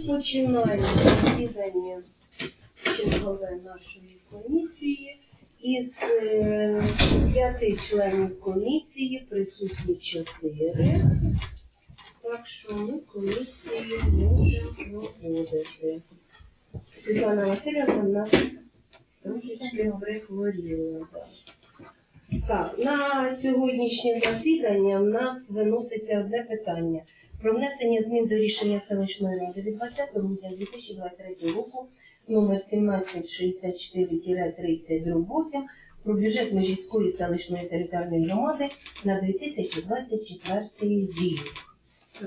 Розпочинаємо засідання чергове нашої комісії. Із е, п'яти членів комісії присутні чотири. Так що ми комісію можемо проводити. Світлана Васильівна в нас трошечки прихворіла. Так, на сьогоднішнє засідання в нас виноситься одне питання про внесення змін до рішення селищної ради від 20 грудня 2023 року номер 1764-30 про бюджет Межівської селищної територіальної громади на 2024 рік.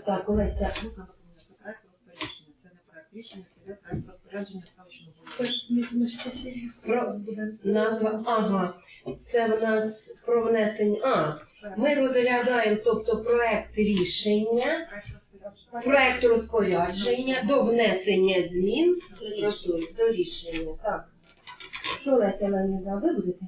Так, Олеся, Можна? Це проект розпорядження. Це не проект рішення, це йде проект розпорядження селищного голови. Про назва, ага, це в нас про внесення, а, ми розглядаємо, тобто проект рішення, Проект розпорядження. до внесення змін до рішення. Так. Що Леся Леонідовна, ви будете?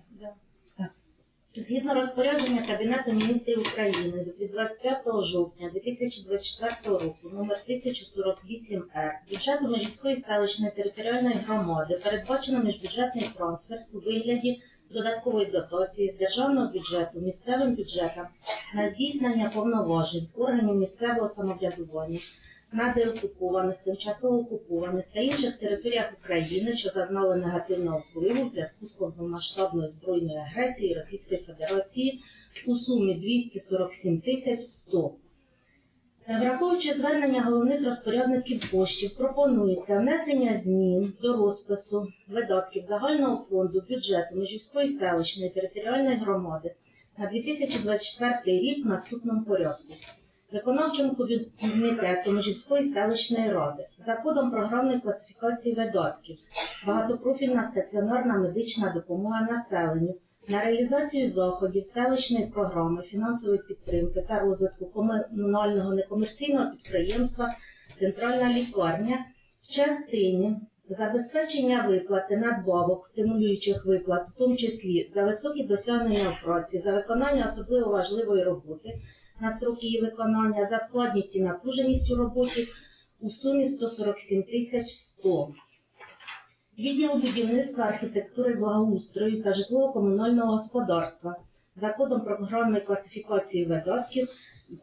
Згідно розпорядження Кабінету міністрів України від 25 жовтня 2024 року номер 1048-Р бюджету Межівської селищної територіальної громади передбачено міжбюджетний трансфер у вигляді додаткової дотації з державного бюджету місцевим бюджетам на здійснення повноважень органів місцевого самоврядування на деокупованих, тимчасово окупованих та інших територіях України, що зазнали негативного впливу в зв'язку з повномасштабною збройною агресією Російської Федерації у сумі 247 тисяч 100. Е, Враховуючи звернення головних розпорядників коштів, пропонується внесення змін до розпису видатків загального фонду бюджету Межівської селищної територіальної громади на 2024 рік в наступному порядку. Виконавчому комітету Межівської селищної ради за кодом програмної класифікації видатків багатопрофільна стаціонарна медична допомога населенню на реалізацію заходів селищної програми фінансової підтримки та розвитку комунального некомерційного підприємства Центральна лікарня в частині забезпечення виплати надбавок, стимулюючих виплат, в тому числі за високі досягнення в праці, за виконання особливо важливої роботи на сроки її виконання, за складність і напруженість у роботі у сумі 147 тисяч 100. Відділ будівництва, архітектури, благоустрою та житлово-комунального господарства за кодом програмної класифікації видатків,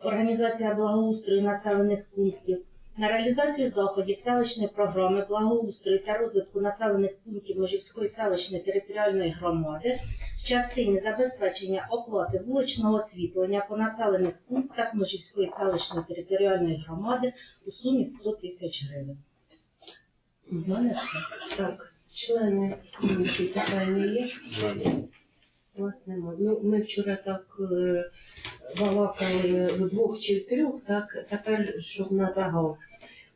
організація благоустрою населених пунктів на реалізацію заходів селищної програми благоустрою та розвитку населених пунктів Можівської селищної територіальної громади в частині забезпечення оплати вуличного освітлення по населених пунктах Можівської селищної територіальної громади у сумі 100 тисяч гривень. У. Так, члени комісії питання є? У вас немає. Ну, ми вчора так е, балакали вдвох чи в трьох, так тепер щоб на загал.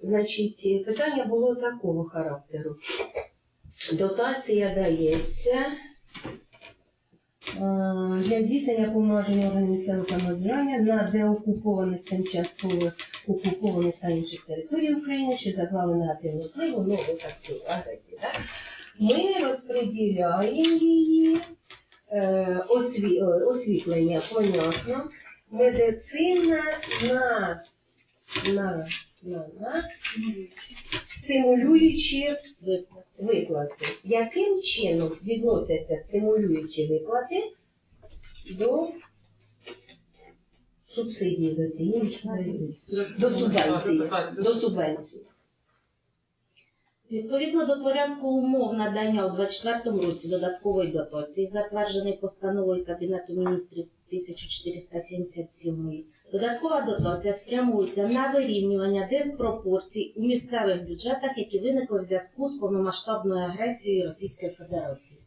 Значить, питання було такого характеру. Дотація дається для здійснення повноваження органів місцевого самоврядування на деокупованих тимчасово окупованих та інших територій України, що зазнали негативного впливу, ну, так, агресії. Так? Ми розподіляємо її, е, осві, е, освітлення, понятно, медицина на, на, на, на стимулюючі Виплати. Виплати. Яким чином відносяться стимулюючі виплати до субсидії до цієї до субвенції? До субвенції. Відповідно до порядку умов надання у 2024 році додаткової дотації, затвердженої постановою Кабінету міністрів 1477, додаткова дотація спрямується на вирівнювання диспропорцій у місцевих бюджетах, які виникли в зв'язку з повномасштабною агресією Російської Федерації.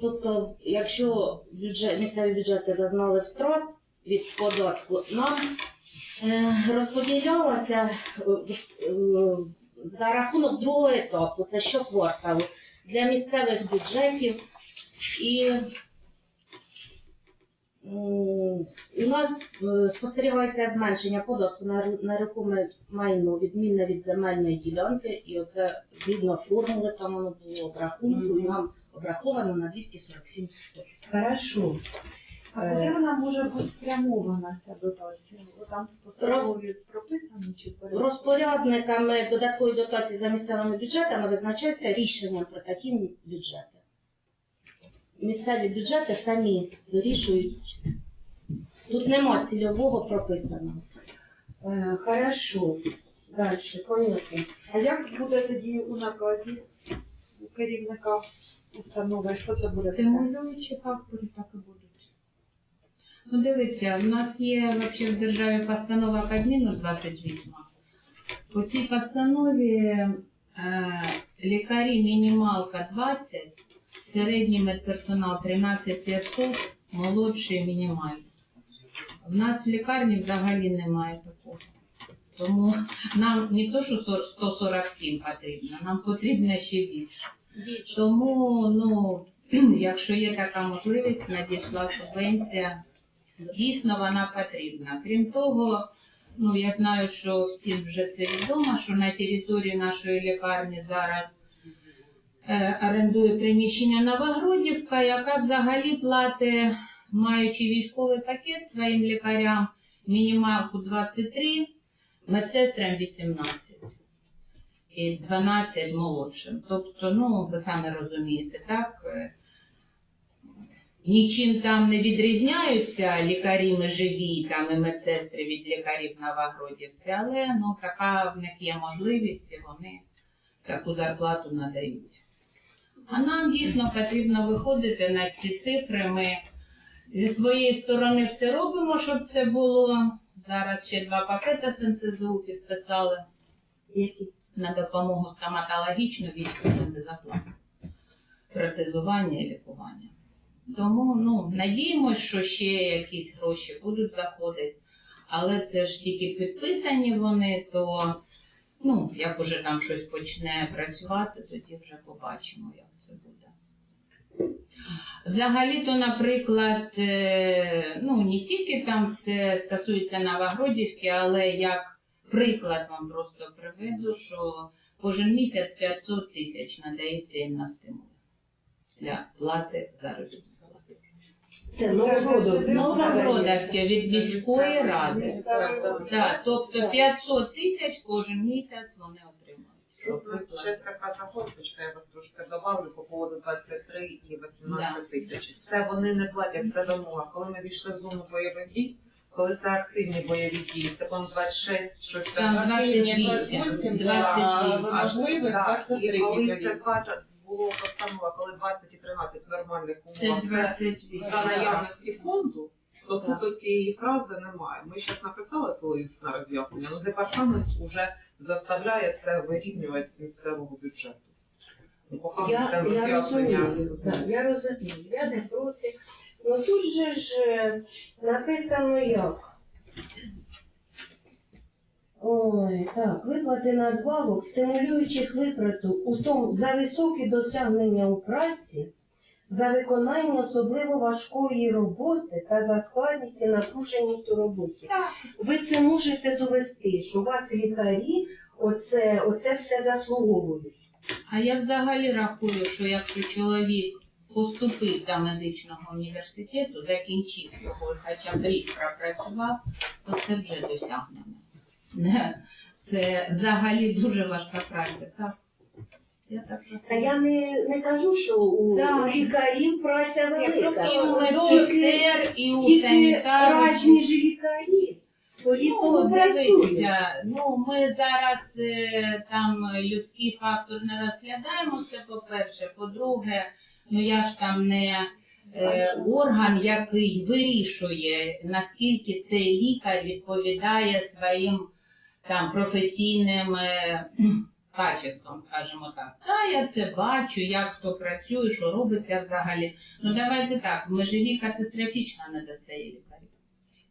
Тобто, якщо бюджет, місцеві бюджети зазнали втрат від податку, нам е, розподілялася е, за рахунок другого етапу, це щокварталу, для місцевих бюджетів. І у нас е, спостерігається зменшення податку на ру- на нерухоме майно, відмінне від земельної ділянки, і оце згідно формули, там воно було обрахунку, і нам обраховано на 247 100. Хорошо. А куди вона може бути спрямована ця дотація? Бо там в постанові прописано чи порядку? Розпорядниками додаткової дотації за місцевими бюджетами визначається рішенням про такі бюджети. Місцеві бюджети самі вирішують. Тут нема цільового прописаного. Е, Хорошо. Дальше, понятно. А як буде тоді у наказі у керівника установи? Що це буде? таке? Стимулюючі фактори так і будуть. Ну, дивіться, в нас є вообще в державі постанова Кабміну 28. По цій постанові е, лікарі мінімалка 20, середній медперсонал 13 500, молодший мінімальний. В нас в лікарні взагалі немає такого. Тому нам не то, що 147 потрібно, нам потрібно ще більше. Тому, ну, якщо є така можливість, надійшла субвенція, дійсно вона потрібна. Крім того, ну я знаю, що всім вже це відомо, що на території нашої лікарні зараз орендує приміщення Новогродівка, яка взагалі платить, маючи військовий пакет своїм лікарям, мінімалку 23, медсестрам 18 і 12 молодшим. Тобто, ну, ви самі розумієте, так? е, Нічим там не відрізняються лікарі ми живі там і медсестри від лікарів Новогродівці, але ну, така в них є можливість, і вони таку зарплату надають. А нам дійсно потрібно виходити на ці цифри. Ми зі своєї сторони все робимо, щоб це було. Зараз ще два пакети з НСЗУ підписали на допомогу стоматологічну військову безоплатну. Протезування і лікування. Тому ну, надіємось, що ще якісь гроші будуть заходити. Але це ж тільки підписані вони, то ну, як уже там щось почне працювати, тоді вже побачимо, як це буде. Взагалі-то, наприклад, е, ну не тільки там це стосується Новогродівки, але як приклад вам просто приведу, що кожен місяць 500 тисяч надається їм на стимули для плати плати. Це Новогродов. Новогродівське від міської ради. Так, тобто 500 тисяч кожен місяць вони отримують. щоб виплатити. ще така заготовочка, я вас трошки добавлю по поводу 23 і 18 тисяч. Це вони не платять, це вимога. Коли ми війшли в зону бойових дій, коли це активні бойові дії, це по 26, щось Там таке. 28, 28. А, можливих так, 23 І коли це лікарів. 20, було постанова, коли 20 і 13 в нормальних умовах, це 28. за наявності фонду, то тут цієї фрази немає. Ми зараз написали то лист на роз'яснення, але департамент вже заставляє це вирівнювати з місцевого бюджету. Ну, поки Я, я роз'яснення розумію, так, я розумію, я не проти. Ну тут же ж е, написано як. Ой, так, виплати надбавок, стимулюючих виплату у тому за високі досягнення у праці, за виконання особливо важкої роботи та за складність і напруженість у роботі. Ви це можете довести, що у вас лікарі оце, оце все заслуговують. А я взагалі рахую, що якщо чоловік поступив до медичного університету, закінчив його, і хоча б рік пропрацював, то це вже досягнення. Це взагалі дуже важка праця, так? Я так Та я не, не кажу, що у, Да. лікарів праця велика. І у медсестер, і у Тільки санітарів. різні ж лікарі. По Ну, різному працюють. дивіться, ну ми зараз е, там людський фактор не розглядаємо. Це по-перше. По-друге, ну я ж там не е, орган, який вирішує, наскільки цей лікар відповідає своїм там професійним е, качествам, скажімо так. Та я це бачу, як хто працює, що робиться взагалі. Ну давайте так, в межові катастрофічно не достає лікарів.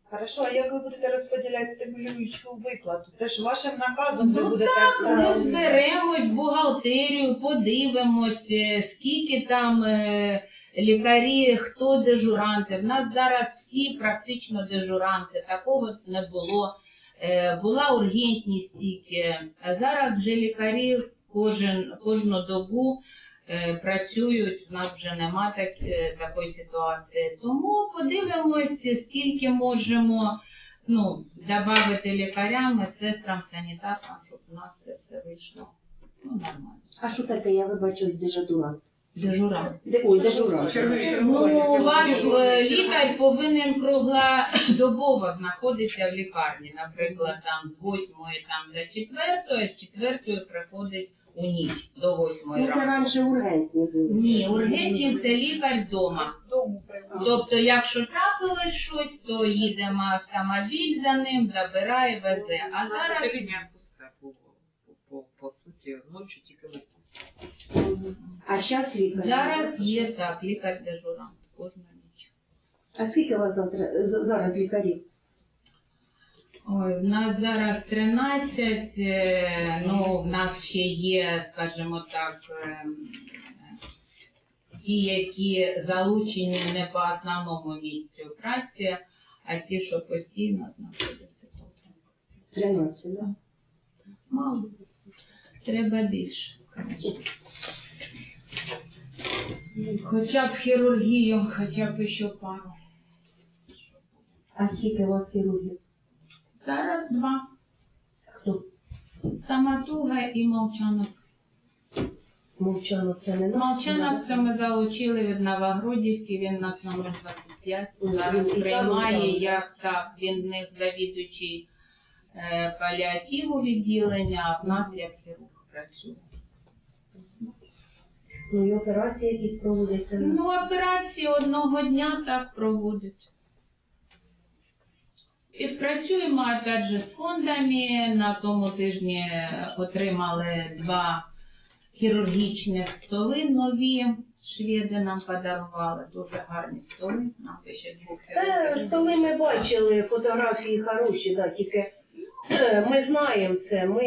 Хорошо, а як ви будете розподіляти стимулюючу виплату? Це ж вашим наказом ви Ну, будете Ми встановлювати. зберемось бухгалтерію, подивимось, е, скільки там е, лікарі, хто дежуранти. В нас зараз всі практично дежуранти. Такого не було. Е, Була ургентність тільки. Зараз вже лікарі кожен, кожну добу е, працюють, в нас вже нема так, е, такої ситуації. Тому подивимося, скільки можемо ну, додати лікарям, медсестрам, санітаркам, щоб у нас це все вийшло. Ну, нормально. А що таке, я вибачусь, дежурна? Дежурант. Ой, дежурна. Ну, у вас е, лікар повинен круглодобово знаходитися в лікарні. Наприклад, там з 8 там, до 4, а з 4 приходить у ніч до 8 Ну, це ранку. раніше ургентні були. Ні, ургентні це лікар вдома. Тобто, якщо трапилось щось, то їде автомобіль за ним, забирає, везе. А зараз відділення пусте було. По, суті, ночі тільки медсестра. А зараз лікар? зараз є так, лікар дежурант кожну ніч. А скільки у вас завтра, з- зараз лікарів? Ой, в нас зараз 13, е, ну, в нас ще є, скажімо так, ем, ті, які залучені не по основному місцю праці, а ті, що постійно знаходяться тут. 13, да? Мало. Треба більше, звісно. Хоча б хірургію, хоча б ще пару. А скільки у вас хірургів? Зараз два. Хто? Самотуга і молчанок. Смовчанок це не наш? Молчанок це ми залучили від Новогродівки, він нас на 025 зараз приймає, як так, він них завідуючий е, паліативу відділення, а в нас як хірург працює. Ну і операції якісь проводяться? Ну, операції одного дня так проводять. Співпрацюємо опять же з фондами. На тому тижні отримали два хірургічних столи нові. Шведи нам подарували дуже гарні столи. Нам двох Та столи ми бачили, фотографії хороші, да, тільки е, ми знаємо це. Ми,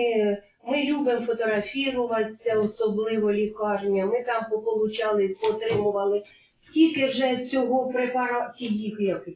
ми любимо фотографіруватися, особливо лікарня. Ми там пополучали, потримували. Скільки вже всього препаратів їх яких?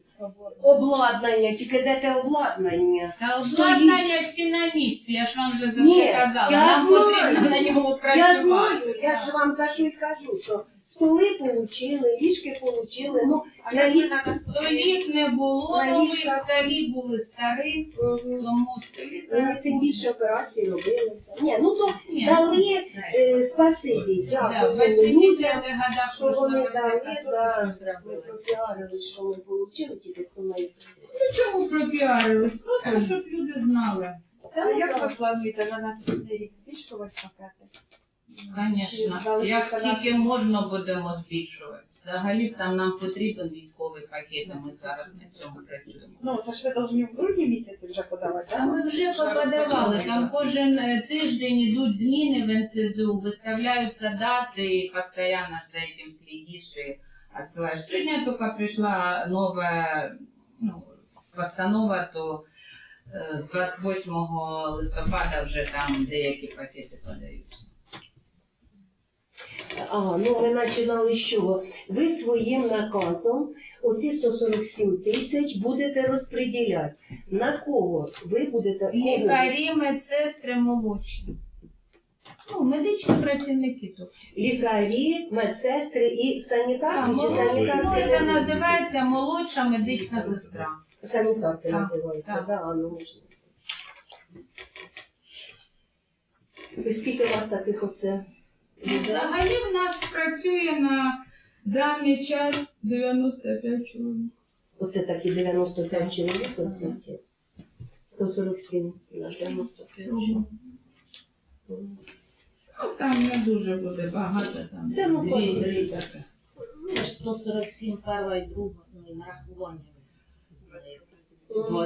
обладнання, тільки де те обладнання? Та обладнання всі на місці, я ж вам вже завжди Ні, казала. я Нам знаю. потрібно на ньому працювати. Я знаю, я ж вам за що й кажу, що столи получили, ліжки получили. Ну, А на лі- Столів не було На нових, ліжках. столі були старі, тому столі Вони зараз тим більше операції робилися. Ні, ну то Ні, дали, це- е, спасибі, Да, дякую 80-х людям, годах що вони можна дали, робити, да, що зробили. ми пропіарили, що ми отримали, тільки хто має. Ну чому пропіарились? Просто щоб люди знали. А як ви плануєте на наступний рік збільшувати пакети? Звісно, як тільки можна будемо збільшувати. Взагалі там нам потрібен військовий пакет, а ми зараз на цьому працюємо. Ну, це ж ви повинні в грудні місяці вже подавати, Та ми вже почали. Там кожен е, тиждень йдуть зміни в НСЗУ, виставляються дати, і постійно ж за цим слідиш і відсилаєш. Сьогодні тільки прийшла нова ну, постанова, то е, з 28 листопада вже там деякі пакети подаються. Ага, ну ми починали з чого? Ви своїм наказом оці 147 тисяч будете розподіляти. На кого ви будете? Лікарі, медсестри, молодші. Ну, медичні працівники тут. Лікарі, медсестри і А, санітарки чи ну, санітарки? це називається молодша медична сестра. Санітарки Так, називаються, так. да, ну можна. І скільки у вас таких оце? Ну, Взагалі в нас працює на даний час 95 чоловік. Оце такі 95 чоловік, оце ті. 147 на 95. Ну, Там не дуже буде багато, там Та ну, дві, подивіться. три таке. Це ж 147 перша і друга, ну і нарахування. Мгм.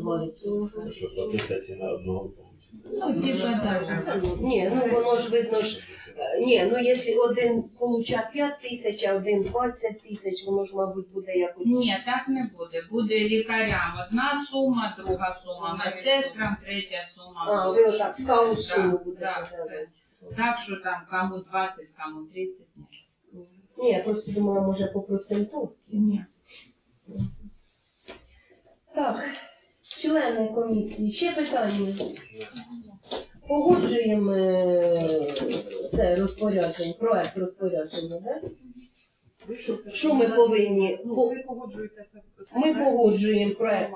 Два відсотки. Що 100 тисяч на одного получить. Ну, типа так. Ні, ну воно ж видно ж. е, Ні, ну якщо один получать 5 тисяч, а один 20 тисяч, воно ж, мабуть, буде якось. Ні, так не буде. Буде лікарям одна сума, друга сума, медсестрам третя сума. А, ви отак сталу суму будете да, все. Так що там кому 20, кому 30. ні. Ні, я просто думала, може по проценту. Ні. Так, члени комісії, ще питання. погоджуємо е, це розпорядження, проект розпорядження, да? Що, ми повинні? Ну, ви погоджуєте це. Ми погоджуємо проект